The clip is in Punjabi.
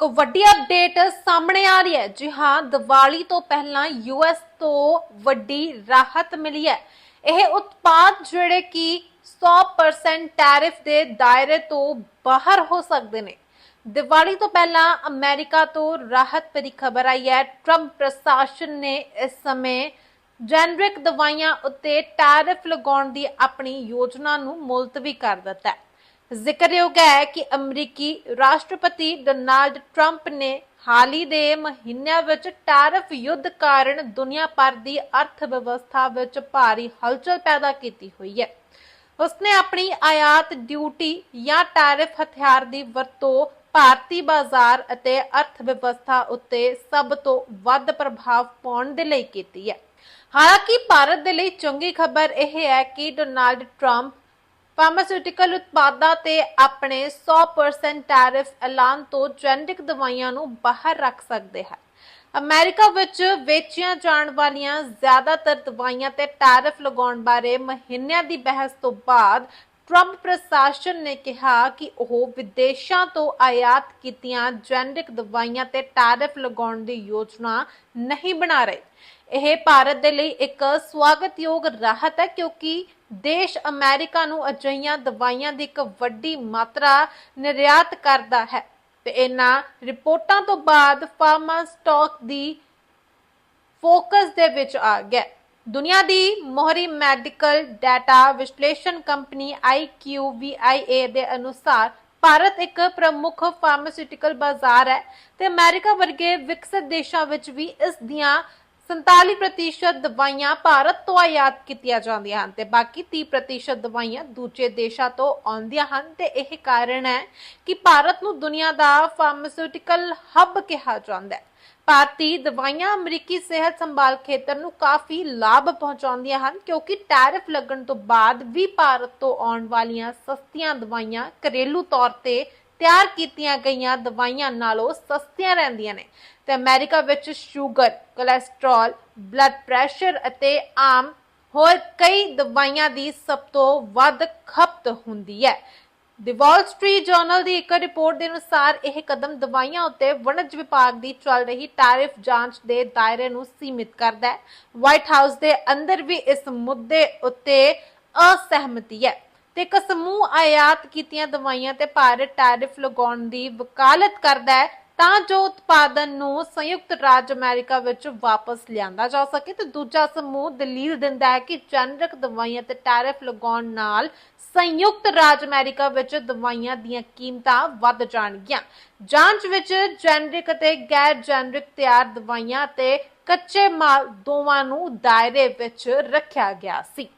ਇੱਕ ਵੱਡੀ ਅਪਡੇਟ ਸਾਹਮਣੇ ਆ ਰਹੀ ਹੈ। ਜੀ ਹਾਂ, ਦੀਵਾਲੀ ਤੋਂ ਪਹਿਲਾਂ ਯੂਐਸ ਤੋਂ ਵੱਡੀ ਰਾਹਤ ਮਿਲੀ ਹੈ। ਇਹ ਉਤਪਾਦ ਜਿਹੜੇ ਕਿ 100% ਟੈਰਿਫ ਦੇ ਦਾਇਰੇ ਤੋਂ ਬਾਹਰ ਹੋ ਸਕਦੇ ਨੇ। ਦੀਵਾਲੀ ਤੋਂ ਪਹਿਲਾਂ ਅਮਰੀਕਾ ਤੋਂ ਰਾਹਤ ਭਰੀ ਖਬਰ ਆਈ ਹੈ। ਟਰੰਪ ਪ੍ਰਸ਼ਾਸਨ ਨੇ ਇਸ ਸਮੇਂ ਜੈਨਰਿਕ ਦਵਾਈਆਂ ਉੱਤੇ ਟੈਰਿਫ ਲਗਾਉਣ ਦੀ ਆਪਣੀ ਯੋਜਨਾ ਨੂੰ ਮੁਲਤਵੀ ਕਰ ਦਿੱਤਾ ਹੈ। ਜ਼ਿਕਰਯੋਗ ਹੈ ਕਿ ਅਮਰੀਕੀ ਰਾਸ਼ਟਰਪਤੀ ਡੋਨਾਲਡ ਟਰੰਪ ਨੇ ਹਾਲ ਹੀ ਦੇ ਮਹੀਨਿਆਂ ਵਿੱਚ ਟੈਰਿਫ ਯੁੱਧ ਕਾਰਨ ਦੁਨੀਆ ਭਰ ਦੀ ਅਰਥ ਵਿਵਸਥਾ ਵਿੱਚ ਭਾਰੀ ਹਲਚਲ ਪੈਦਾ ਕੀਤੀ ਹੋਈ ਹੈ। ਉਸਨੇ ਆਪਣੀ ਆਯਾਤ ਡਿਊਟੀ ਜਾਂ ਟੈਰਿਫ ਹਥਿਆਰ ਦੀ ਵਰਤੋਂ ਭਾਰਤੀ ਬਾਜ਼ਾਰ ਅਤੇ ਅਰਥ ਵਿਵਸਥਾ ਉੱਤੇ ਸਭ ਤੋਂ ਵੱਧ ਪ੍ਰਭਾਵ ਪਾਉਣ ਦੇ ਲਈ ਕੀਤੀ ਹੈ। ਹਾਲਾਂਕਿ ਭਾਰਤ ਦੇ ਲਈ ਚੰਗੀ ਖਬਰ ਇਹ ਹੈ ਕਿ ਡੋਨਾਲਡ ਟਰੰਪ ਫਾਰਮਾਸਿਊਟੀਕਲ ਉਤਪਾਦਾਂ ਤੇ ਆਪਣੇ 100% ਟੈਰਿਫ ਐਲਾਨ ਤੋਂ ਜੈਨਰਿਕ ਦਵਾਈਆਂ ਨੂੰ ਬਾਹਰ ਰੱਖ ਸਕਦੇ ਹਨ। ਅਮਰੀਕਾ ਵਿੱਚ ਵੇਚੀਆਂ ਜਾਣ ਵਾਲੀਆਂ ਜ਼ਿਆਦਾਤਰ ਦਵਾਈਆਂ ਤੇ ਟੈਰਿਫ ਲਗਾਉਣ ਬਾਰੇ ਮਹੀਨਿਆਂ ਦੀ ਬਹਿਸ ਤੋਂ ਬਾਅਦ ਟਰੰਪ ਪ੍ਰਸ਼ਾਸਨ ਨੇ ਕਿਹਾ ਕਿ ਉਹ ਵਿਦੇਸ਼ਾਂ ਤੋਂ ਆਯਾਤ ਕੀਤੀਆਂ ਜੈਨਰਿਕ ਦਵਾਈਆਂ ਤੇ ਟੈਰਿਫ ਲਗਾਉਣ ਦੀ ਯੋਜਨਾ ਨਹੀਂ ਬਣਾ ਰਹੇ। ਇਹ ਭਾਰਤ ਦੇ ਲਈ ਇੱਕ ਸਵਾਗਤਯੋਗ ਰਾਹਤ ਹੈ ਕਿਉਂਕਿ ਦੇਸ਼ ਅਮਰੀਕਾ ਨੂੰ ਅਜਿਹੀਆਂ ਦਵਾਈਆਂ ਦੀ ਇੱਕ ਵੱਡੀ ਮਾਤਰਾ ਨਿਰਯਾਤ ਕਰਦਾ ਹੈ ਤੇ ਇਹਨਾਂ ਰਿਪੋਰਟਾਂ ਤੋਂ ਬਾਅਦ ਫਾਰਮਾ ਸਟਾਕ ਦੀ ਫੋਕਸ ਦੇ ਵਿੱਚ ਆ ਗਿਆ ਹੈ। ਦੁਨੀਆ ਦੀ ਮੋਹਰੀ ਮੈਡੀਕਲ ਡਾਟਾ ਵਿਸ਼ਲੇਸ਼ਣ ਕੰਪਨੀ IQVIA ਦੇ ਅਨੁਸਾਰ ਭਾਰਤ ਇੱਕ ਪ੍ਰਮੁੱਖ ਫਾਰਮਾਸਿਊਟੀਕਲ ਬਾਜ਼ਾਰ ਹੈ ਤੇ ਅਮਰੀਕਾ ਵਰਗੇ ਵਿਕਸਿਤ ਦੇਸ਼ਾਂ ਵਿੱਚ ਵੀ ਇਸ ਦੀਆਂ 47% ਦਵਾਈਆਂ ਭਾਰਤ ਤੋਂ ਆਯਾਤ ਕੀਤੀਆਂ ਜਾਂਦੀਆਂ ਹਨ ਤੇ ਬਾਕੀ 30% ਦਵਾਈਆਂ ਦੂਜੇ ਦੇਸ਼ਾਂ ਤੋਂ ਆਉਂਦੀਆਂ ਹਨ ਤੇ ਇਹ ਕਾਰਨ ਹੈ ਕਿ ਭਾਰਤ ਨੂੰ ਦੁਨੀਆ ਦਾ ਫਾਰਮਾਸਿਊਟੀਕਲ ਹੱਬ ਕਿਹਾ ਜਾਂਦਾ ਹੈ। ਭਾਰਤੀ ਦਵਾਈਆਂ ਅਮਰੀਕੀ ਸਿਹਤ ਸੰਭਾਲ ਖੇਤਰ ਨੂੰ ਕਾਫੀ ਲਾਭ ਪਹੁੰਚਾਉਂਦੀਆਂ ਹਨ ਕਿਉਂਕਿ ਟੈਰਿਫ ਲੱਗਣ ਤੋਂ ਬਾਅਦ ਵੀ ਭਾਰਤ ਤੋਂ ਆਉਣ ਵਾਲੀਆਂ ਸਸਤੀਆਂ ਦਵਾਈਆਂ ਘਰੇਲੂ ਤੌਰ ਤੇ ਤਿਆਰ ਕੀਤੀਆਂ ਗਈਆਂ ਦਵਾਈਆਂ ਨਾਲੋਂ ਸਸਤੀਆਂ ਰਹਿੰਦੀਆਂ ਨੇ। ਤੇ ਅਮਰੀਕਾ ਵਿੱਚ ਸ਼ੂਗਰ ਕੋਲੇਸਟ੍ਰੋਲ ਬਲੱਡ ਪ੍ਰੈਸ਼ਰ ਅਤੇ ਆਮ ਹੋਰ ਕਈ ਦਵਾਈਆਂ ਦੀ ਸਭ ਤੋਂ ਵੱਧ ਖਪਤ ਹੁੰਦੀ ਹੈ। ਦੀ ਵਾਲ ਸਟਰੀਟ ਜਰਨਲ ਦੀ ਇੱਕ ਰਿਪੋਰਟ ਦੇ ਅਨੁਸਾਰ ਇਹ ਕਦਮ ਦਵਾਈਆਂ ਉੱਤੇ ਵਣਜ ਵਿਭਾਗ ਦੀ ਚੱਲ ਰਹੀ ਟੈਰਿਫ ਜਾਂਚ ਦੇ ਦਾਇਰੇ ਨੂੰ ਸੀਮਿਤ ਕਰਦਾ ਹੈ। ਵਾਈਟ ਹਾਊਸ ਦੇ ਅੰਦਰ ਵੀ ਇਸ ਮੁੱਦੇ ਉੱਤੇ ਅਸਹਿਮਤੀ ਹੈ। ਤੇ ਇੱਕ ਸਮੂਹ ਆਯਾਤ ਕੀਤੀਆਂ ਦਵਾਈਆਂ ਤੇ ਭਾਰਤ ਟੈਰਿਫ ਲਗਾਉਣ ਦੀ ਵਕਾਲਤ ਕਰਦਾ ਹੈ, ਤਾਂ ਜੋ ਉਤਪਾਦਨ ਨੂੰ ਸੰਯੁਕਤ ਰਾਜ ਅਮਰੀਕਾ ਵਿੱਚ ਵਾਪਸ ਲਿਆਂਦਾ ਜਾ ਸਕੇ ਤੇ ਦੂਜਾ ਸਮੂਹ ਦਲੀਲ ਦਿੰਦਾ ਹੈ ਕਿ ਜਨਰਿਕ ਦਵਾਈਆਂ ਤੇ ਟੈਰਿਫ ਲਗਾਉਣ ਨਾਲ ਸੰਯੁਕਤ ਰਾਜ ਅਮਰੀਕਾ ਵਿੱਚ ਦਵਾਈਆਂ ਦੀਆਂ ਕੀਮਤਾਂ ਵੱਧ ਜਾਣਗੀਆਂ। ਜਾਂਚ ਵਿੱਚ ਜੈਨਰਿਕ ਅਤੇ ਗੈਰ ਜੈਨਰਿਕ ਤਿਆਰ ਦਵਾਈਆਂ ਤੇ ਕੱਚੇ ਮਾਲ ਦੋਵਾਂ ਨੂੰ ਦਾਇਰੇ ਵਿੱਚ ਰੱਖਿਆ ਗਿਆ ਸੀ।